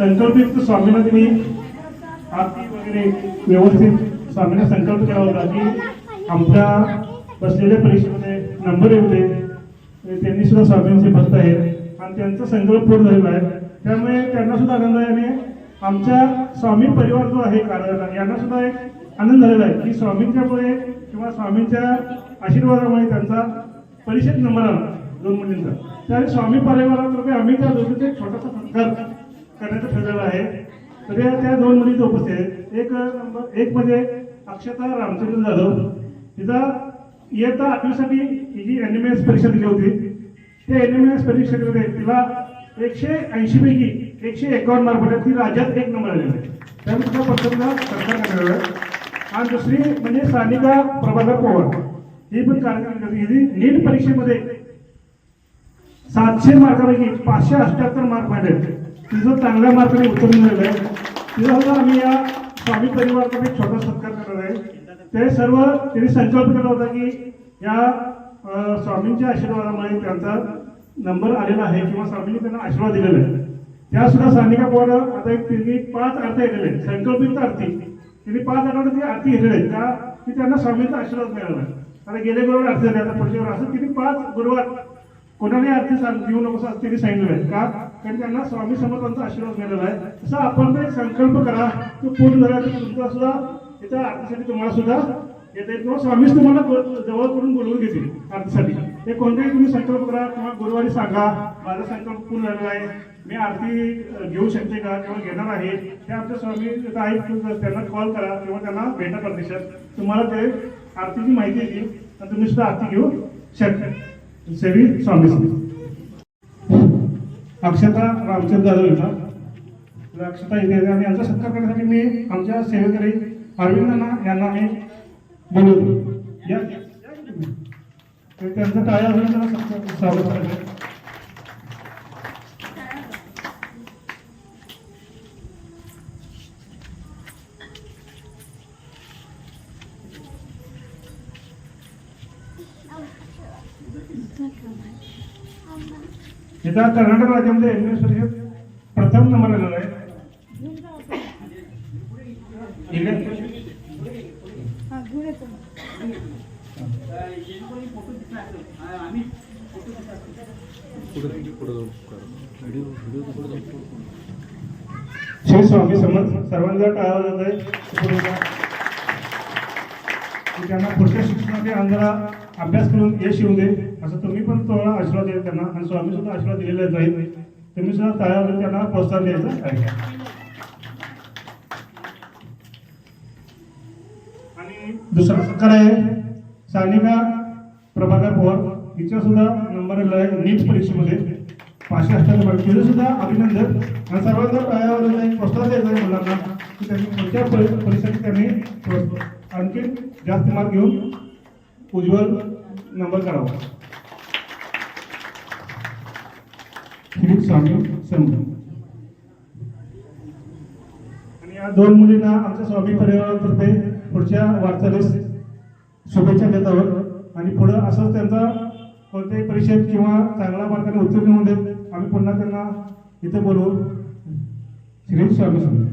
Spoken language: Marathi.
संकल्पित स्वामींना मी आरती वगैरे व्यवस्थित स्वामींना संकल्प केला होता की आमच्या बसलेल्या परीक्षेमध्ये नंबर येऊ त्यांनी सुद्धा स्वामींचे भक्त आहेत. आणि त्यांचा संकल्प पूर्ण झालेला आहे. त्यामुळे त्यांना सुद्धा आनंद आहे आणि आमच्या स्वामी परिवार जो आहे कार्याला यांना सुद्धा एक आनंद झालेला आहे की स्वामींच्यामुळे किंवा स्वामींच्या आशीर्वादामुळे त्यांचा परीक्षेत नंबर आला दोन मुलींचा. त्यावेळी स्वामी परिवारातर्फे आम्ही त्या दोघींचा एक छोटासा सत्कार करण्याचं ठरलेलं आहे. तर या- त्या दोन मुली उपस्थित आहेत एक नंबर एक म्हणजे अक्षता रामचंद्र जाधव. तिचा इयत्ता आठवीसाठी ही जी एन एम एस परीक्षा दिली होती. त्या एन एम एस परीक्षेमध्ये तिला एकशे ऐंशी पैकी एकशे एकावन्न मार्क पडले ती राज्यात एक नंबर आलेला आहे त्यामुळे तिचा प्रथमदा सरकार करण्यात आला. आणि दुसरी म्हणजे सानिका प्रभाकर पवार. ही पण कार्यक्रम करते नीट परीक्षेमध्ये सातशे मार्कापैकी पाचशे अठ्याहत्तर मार्क मिळाले तिचं चांगल्या मार्गाने उत्तर मिळालं आहे. तिला आम्ही या स्वामी परिवाराकडे एक छोटा सत्कार करणार आहे. ते सर्व त्यांनी संकल्प केला होता की या स्वामींच्या आशीर्वादामुळे त्यांचा नंबर आलेला आहे किंवा स्वामींनी त्यांना आशीर्वाद दिलेला आहे. त्या सुद्धा सानिका पवार आता एक त्यांनी पाच अर्थ घेतलेले आहेत. संकल्पित आरती. त्यांनी पाच आठवड्यात आरती घेतलेल्या आहेत त्या की त्यांना स्वामींचा आशीर्वाद मिळाला. आता गेले गुरुवार आरती झाली आता पुढच्या असं तिने पाच गुरुवार कोणालाही आरती सांग देऊ नको असं तिने सांगितलं आहे का? कारण त्यांना स्वामी समर्थांचा आशीर्वाद मिळालेला आहे. तसं आपण ते संकल्प करा. तो पूर्ण झाला तर तुमचा सुद्धा त्याच्या आरतीसाठी तुम्हाला सुद्धा येता येईल किंवा स्वामीच तुम्हाला जवळ करून बोलवून घेतील आरतीसाठी ते कोणताही तुम्ही संकल्प करा किंवा गुरुवारी सांगा माझा संकल्प पूर्ण झालेला आहे. मी आरती घेऊ शकते का किंवा घेणार आहे? ते आमच्या स्वामी आहेत. त्यांना कॉल करा किंवा त्यांना भेटा परदेशात तुम्हाला ते आरतीची माहिती येईल. आणि तुम्ही सुद्धा आरती घेऊ शकता. सेवी स्वामी समर्थ. अक्षता रामचंद्र जाधव येतात तर अक्षता इथे आणि यांचा सत्कार करण्यासाठी मी आमच्या सेवेकरी अरविंदांना यांना मी बोलवतो या त्यांचा त्यांचं टाळ्या त्यांना सत्कार- स्वागत करायचं इथं कर्नाटक राज्यामध्ये एम परिषद प्रथम नंबर आलेला आहे. इकडे- श्री स्वामी समर्थ सर्वांचा टाळा जात आहे. की त्यांना पुढच्या शिक्षणाच्या अंगाला अभ्यास करून यश येऊ दे. असं तुम्ही पण थोडा आशीर्वाद द्याल त्यांना. आणि स्वामी सुद्धा आशीर्वाद दिलेला जाईल तुम्ही सुद्धा तयार त्यांना प्रोत्साहन द्यायचं. आहे आणि दुसरा सत्कार आहे सानिका प्रभाकर पवार. हिचा सुद्धा नंबर आलेला आहे नीट परीक्षेमध्ये. पाचशे अठ्ठ्याण्णव मार्क सुद्धा अभिनंदन. आणि सर्वांना प्रोत्साहन द्यायचं आहे मुलांना. की त्यांनी कोणत्या परिसरात त्यांनी जास्त मार्क घेऊन उज्ज्वल नंबर करावा श्री स्वामी समर्थ आणि या दोन मुलींना आमच्या स्वामी परिवारातर्फे पुढच्या वाटचालीस शुभेच्छा देत आहोत. आणि पुढं असंच त्यांचा कोणत्याही परीक्षेत किंवा चांगल्या मार्गाने उत्तीर्ण होऊ देत आम्ही पुन्हा त्यांना इथे बोलवू. श्री स्वामी समर्थ